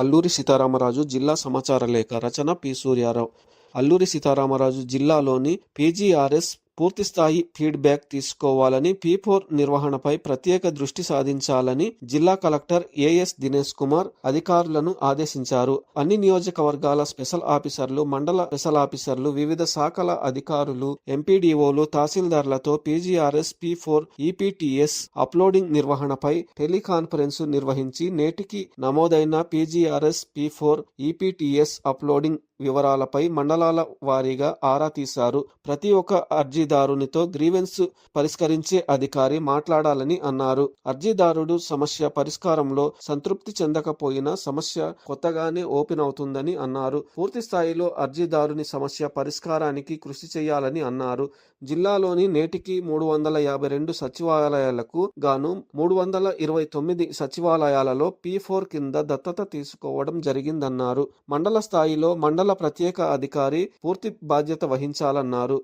అల్లూరి సీతారామరాజు జిల్లా సమాచార లేఖ రచన పి సూర్యారావు. అల్లూరి సీతారామరాజు జిల్లాలోని పీజీఆర్ఎస్ పూర్తిస్థాయి ఫీడ్బ్యాక్ తీసుకోవాలని పీ ఫోర్ నిర్వహణపై ప్రత్యేక దృష్టి సాధించాలని జిల్లా కలెక్టర్ ఏఎస్ దినేష్ కుమార్ అధికారులను ఆదేశించారు. అన్ని నియోజకవర్గాల స్పెషల్ ఆఫీసర్లు మండల స్పెషల్ ఆఫీసర్లు వివిధ శాఖల అధికారులు ఎంపీడీఓలు తహసీల్దార్లతో PGRS P four EPTS uploading నిర్వహణపై టెలికాన్ఫరెన్స్ నిర్వహించి నేటికి నమోదైన PGRS P four EPTS uploading వివరాలపై మండలాల వారీగా ఆరా తీశారు. ప్రతి ఒక్క అర్జీదారునితో గ్రీవెన్స్ పరిష్కరించే అధికారి మాట్లాడాలని అన్నారు. అర్జీదారుడు సమస్య పరిష్కారంలో సంతృప్తి చెందకపోయినా సమస్య కొత్తగానే ఓపెన్ అవుతుందని అన్నారు. పూర్తి స్థాయిలో అర్జీదారుని సమస్య పరిష్కారానికి కృషి చేయాలని అన్నారు. జిల్లాలోని నేటికి మూడు వందల యాభై రెండు సచివాలయాలకు గాను మూడు వందల ఇరవై తొమ్మిది సచివాలయాలలో పీ ఫోర్ కింద దత్తత తీసుకోవడం జరిగిందన్నారు. మండల స్థాయిలో మండల ప్రత్యేక అధికారి పూర్తి బాధ్యత వహించాలన్నారు.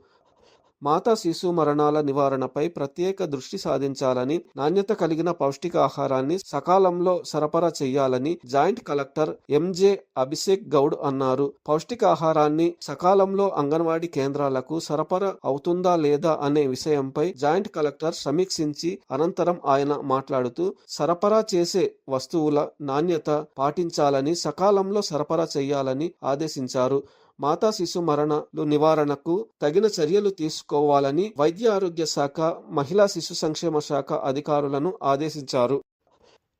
మాతా శిశు మరణాల నివారణపై ప్రత్యేక దృష్టి సాధించాలని నాణ్యత కలిగిన పౌష్టికాహారాన్ని సకాలంలో సరఫరా చేయాలని joint collector MJ Abhishek Goud అన్నారు. పౌష్టికాహారాన్ని సకాలంలో అంగన్వాడీ కేంద్రాలకు సరఫరా అవుతుందా లేదా అనే విషయంపై జాయింట్ కలెక్టర్ సమీక్షించి అనంతరం ఆయన మాట్లాడుతూ సరఫరా చేసే వస్తువుల నాణ్యత పాటించాలని సకాలంలో సరఫరా చేయాలని ఆదేశించారు. మాతా శిశు మరణాలు నివారణకు తగిన చర్యలు తీసుకోవాలని వైద్య ఆరోగ్య శాఖ మహిళా శిశు సంక్షేమ శాఖ అధికారులను ఆదేశించారు.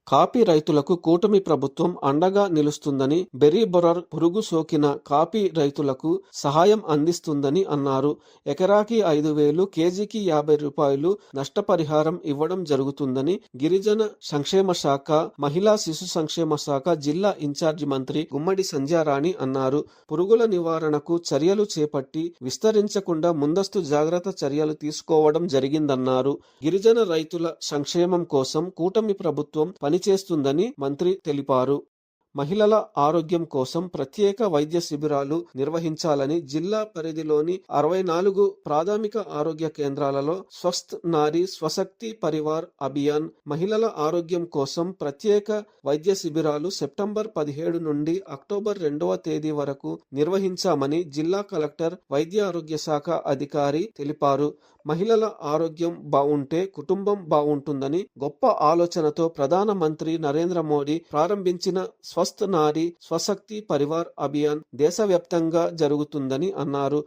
కాపీ రైతులకు కూటమి ప్రభుత్వం అండగా నిలుస్తుందని బెరీబొరర్ పురుగు సోకిన కాపీ రైతులకు సహాయం అందిస్తుందని అన్నారు. ఎకరాకి ఐదు వేలు కేజీకి యాభై రూపాయలు నష్టపరిహారం ఇవ్వడం జరుగుతుందని గిరిజన సంక్షేమ శాఖ మహిళా శిశు సంక్షేమ శాఖ జిల్లా ఇన్ఛార్జి మంత్రి గుమ్మడి సంధ్యారాణి అన్నారు. పురుగుల నివారణకు చర్యలు చేపట్టి విస్తరించకుండా ముందస్తు జాగ్రత్త చర్యలు తీసుకోవడం జరిగిందన్నారు. గిరిజన రైతుల సంక్షేమం కోసం కూటమి ప్రభుత్వం పనిచేస్తుందని మంత్రి తెలిపారు. మహిళల ఆరోగ్యం కోసం ప్రత్యేక వైద్య శిబిరాలు నిర్వహించాలని జిల్లా పరిధిలోని అరవై నాలుగు ప్రాథమిక ఆరోగ్య కేంద్రాలలో స్వస్థ్ నారీ స్వశక్తి పరివార్ అభియాన్ మహిళల ఆరోగ్యం కోసం ప్రత్యేక వైద్య శిబిరాలు సెప్టెంబర్ పదిహేడు నుండి అక్టోబర్ రెండవ తేదీ వరకు నిర్వహించామని జిల్లా కలెక్టర్ వైద్య ఆరోగ్య శాఖ అధికారి తెలిపారు. మహిళల ఆరోగ్యం బాగుంటే కుటుంబం బాగుంటుందని గొప్ప ఆలోచనతో ప్రధానమంత్రి నరేంద్ర మోడీ ప్రారంభించిన స్వ స్వస్థ నారీ స్వశక్తి పరివార్ అభియాన్ దేశవ్యాప్తంగా జరుగుతుందని అన్నారు.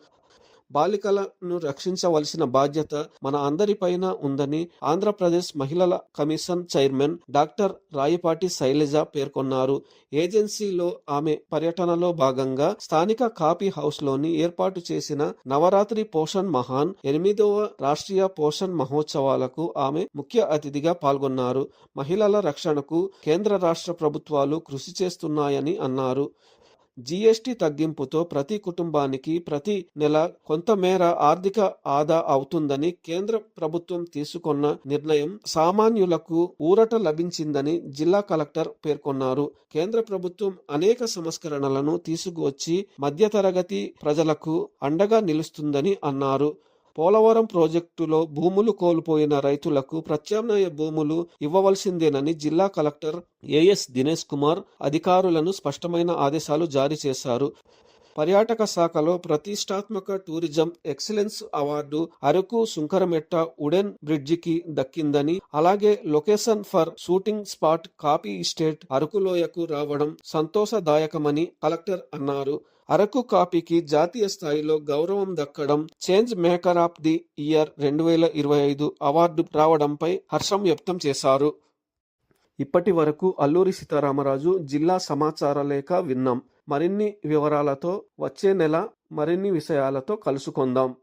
బాలికలను రక్షించవలసిన బాధ్యత మన అందరిపైన ఉందని ఆంధ్రప్రదేశ్ మహిళల commission chairman doctor Rayapati Sailaja పేర్కొన్నారు. ఏజెన్సీలో ఆమె పర్యటనలో భాగంగా స్థానిక కాఫీ హౌస్లోని ఏర్పాటు చేసిన నవరాత్రి పోషణ్ మహాన్ ఎనిమిదవ రాష్ట్రీయ పోషణ్ మహోత్సవాలకు ఆమె ముఖ్య అతిథిగా పాల్గొన్నారు. మహిళల రక్షణకు కేంద్ర రాష్ట్ర ప్రభుత్వాలు కృషి చేస్తున్నాయని అన్నారు. జీఎస్టీ తగ్గింపుతో ప్రతి కుటుంబానికి ప్రతి నెల కొంతమేర ఆర్థిక ఆదా అవుతుందని కేంద్ర ప్రభుత్వం తీసుకున్న నిర్ణయం సామాన్యులకు ఊరట లభించిందని జిల్లా కలెక్టర్ పేర్కొన్నారు. కేంద్ర ప్రభుత్వం అనేక సంస్కరణలను తీసుకువచ్చి మధ్యతరగతి ప్రజలకు అండగా నిలుస్తుందని అన్నారు. పోలవరం ప్రాజెక్టులో భూములు కోల్పోయిన రైతులకు ప్రత్యామ్నాయ భూములు ఇవ్వవలసిందేనని జిల్లా కలెక్టర్ ఏఎస్ దినేష్ కుమార్ అధికారులను స్పష్టమైన ఆదేశాలు జారీ చేశారు. పర్యాటక శాఖలో ప్రతిష్టాత్మక tourism excellence award Araku Sunkarametta wooden బ్రిడ్జికి దక్కిందని అలాగే location for shooting spot coffee estate అరకులోయకు రావడం సంతోషదాయకమని కలెక్టర్ అన్నారు. అరకు కాపీకి జాతీయ స్థాయిలో గౌరవం దక్కడం change maker of the year రెండు వేల ఇరవై ఐదు అవార్డు రావడంపై హర్షం వ్యక్తం చేశారు. ఇప్పటి వరకు అల్లూరి సీతారామరాజు జిల్లా సమాచార లేఖ విన్నాం. మరిన్ని వివరాలతో వచ్చే నెల మరిన్ని విషయాలతో కలుసుకుందాం.